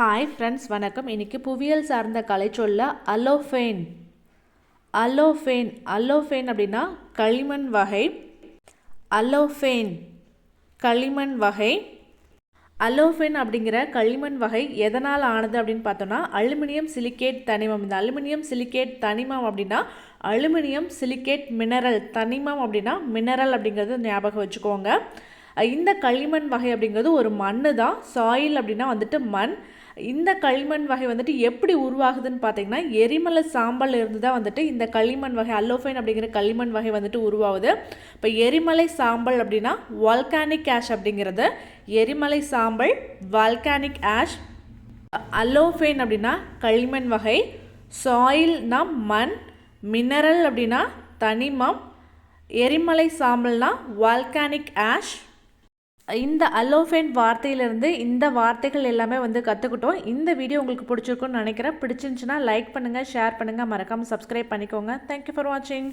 Hi friends வணக்கம். இன்றைக்கி புவியியல் சார்ந்த கலை சொல்ல அலோஃபேன் அலோஃபேன் அலோஃபேன் அப்படின்னா களிமண் வகை. அலோஃபேன் களிமண் வகை. அலோஃபேன் அப்படிங்கிற களிமண் வகை எதனால் ஆனது அப்படின்னு பார்த்தோன்னா அலுமினியம் சிலிக்கேட் தனிமம். இந்த அலுமினியம் சிலிக்கேட் தனிமம் அப்படின்னா அலுமினியம் சிலிக்கேட் மினரல் தனிமம் அப்படின்னா மினரல் அப்படிங்கிறது ஞாபகம் வச்சுக்கோங்க. இந்த களிமண் வகை அப்படிங்கிறது ஒரு மண் தான் சாயில் அப்படின்னா வந்துட்டு மண். இந்த களிமண் வகை வந்துட்டு எப்படி உருவாகுதுன்னு பார்த்தீங்கன்னா எரிமலை சாம்பல் இருந்து தான் வந்துட்டு இந்த களிமண் வகை அல்லோஃபைன் அப்படிங்கிற களிமண் வகை வந்துட்டு உருவாகுது. இப்போ எரிமலை சாம்பல் அப்படின்னா வால்கானிக் ஆஷ் அப்படிங்கிறது. எரிமலை சாம்பல் வால்கானிக் ஆஷ் அல்லோஃபைன் அப்படின்னா களிமண் வகை சாயில்னா மண் மினரல் அப்படின்னா தனிமம் எரிமலை சாம்பல்னா வால்கானிக் ஆஷ் இந்த அலோஃபென்ட் வார்த்தையிலேருந்து இந்த வார்த்தைகள் எல்லாமே வந்து கற்றுக்கிட்டோம் இந்த வீடியோ உங்களுக்கு பிடிச்சிருக்குன்னு நினைக்கிறேன். பிடிச்சிருந்துச்சுன்னா லைக் பண்ணுங்கள் ஷேர் பண்ணுங்கள் மறக்காமல் சப்ஸ்கிரைப் பண்ணிக்கோங்க. தேங்க்யூ ஃபார் வாட்சிங்